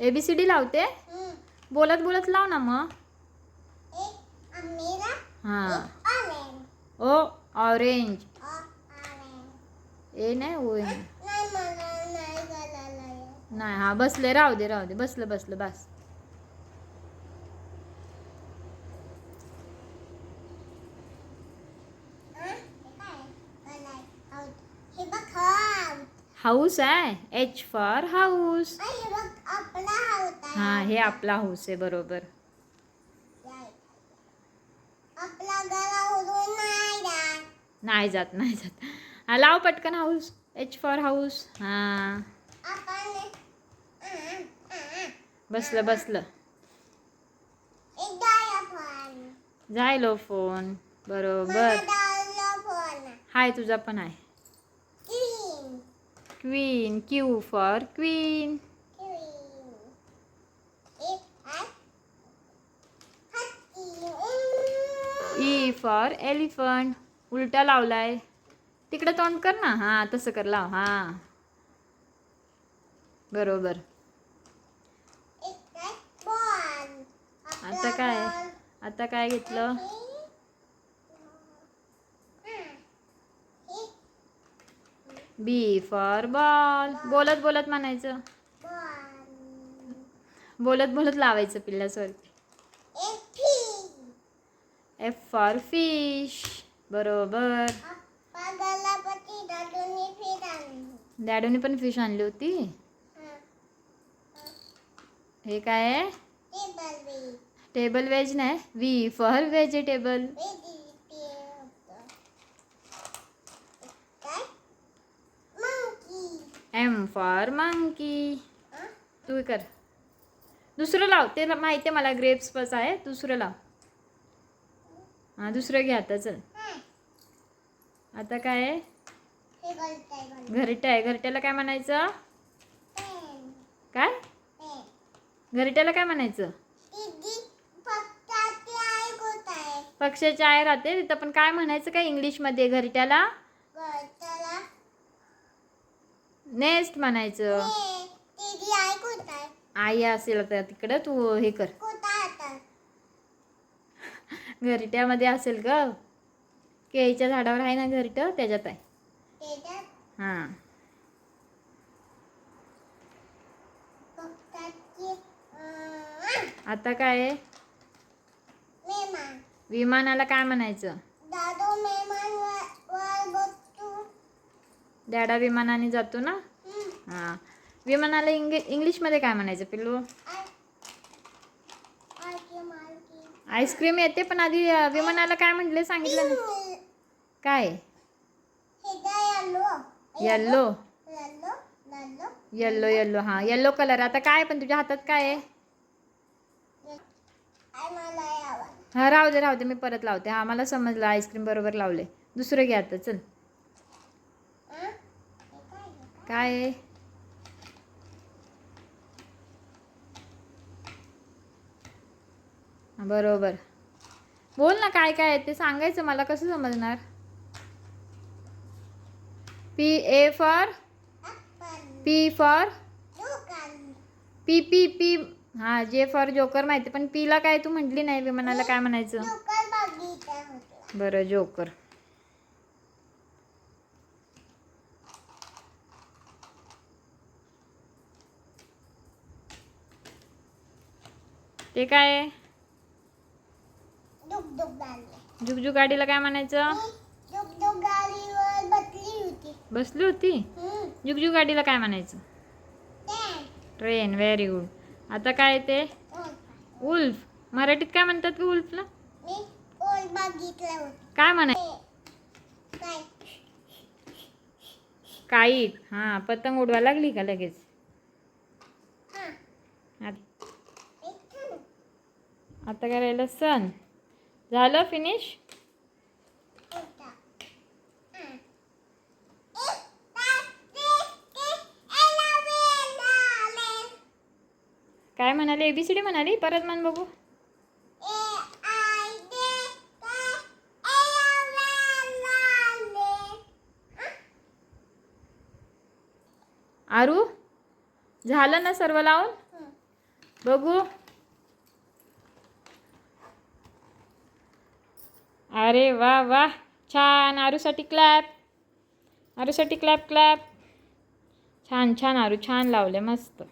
A B C D लावते. बोलत बोलत लाव ना मग. हां. ओ ऑरेंज ए नाही ओ. नाही. हा बसले राहू दे राहू दे. बसलं बसलं बस. हाऊस आहे. एच फॉर हाऊस अय, हे बघ आपला हाऊस आहे. हा हे आपला हाऊस आहे बरोबर नाही जात. नाही जात हा लाव पटकन हाऊस एच फॉर हाऊस हा. बसलं बसलं डाया फोन. जायलो फोन मला बरोबर. हाय तुझा पण आहे. Queen Q for queen for elephant उलटा लावलाय. तिकडे तोंड कर ना. हा तसं कर लाव. हा. बरोबर. आता काय? आता काय घेतलं? बी फॉर बॉल बोलत बोलत म्हणायचं. बोलत बोलत लावायचं पिल्ल्यासवरती एफ फॉर फिश बरोबर. डॅडूने पण फिश आणली होती? हे काय आहे? टेबल वेज नाही. V for vegetable M for monkey तू कर. दुसरं लाव. ते माहिती आहे मला ग्रेप्स पस आहे. दुसरं लाव. हां दुसरं घे आता चल. आता काय आहे? घरटे आहे. घरट्याला काय म्हणायचं? काय? घरट्याला काय म्हणायचं? पक्षाची आय राहते. तिथं पण काय म्हणायचं काय इंग्लिशमध्ये? घरट्याला? नेस्ट म्हणायचं. आई असेल तर तिकडं तू हे कर. घरट्यामध्ये असेल ग. केळीच्या झाडावर आहे ना घरट? त्याच्यात आहे. हां. आता काय विमानाला काय म्हणायचं? डॅडा विमानाने जातो ना. हां. विमानाला इंग इंग्लिशमध्ये काय म्हणायचं पिल्लू? आईस्क्रीम येते पण आधी विमानाला काय म्हटले सांगितलं ना काय? येल्लो येल्लो येल्लो हां येल्लो कलर आता काय पण तुझ्या हातात काय आहे? हां हा राहू दे राहू दे मी परत लावते. हा मला समजलं आईस्क्रीम बरोबर लावले. दुसरं घ्या आता चल. काय आहे? बरोबर. बोल ना काय काय आहे ते सांगायचं मला कसं समजणार? P A for P for P P P हा जे फॉर जोकर माहिती पण पीला काय तू म्हटली नाही विमानाला काय म्हणायचं? बरं जोकर ते काय आहे? जुगजू गाडीला काय म्हणायचं बसली होती. बसली होती हम्म. जुगजू गाडीला काय म्हणायचं. ट्रेन व्हेरी गुड आता काय ते. उल्फ मराठीत काय म्हणतात का उल्फला. काय म्हणाय? काईट हां पतंग उडवा लागली का लगेच. आता काय राहिलं सण झालं फिनिश काय म्हणाले? एबीसीडी म्हणाली? परत म्हण बघू. आरू? झालं ना सर्व लावून? बघू. अरे वा वा. छान आरूसाठी क्लॅप आरूसाठी क्लॅप क्लॅप छान छान आरू. छान लावले मस्त.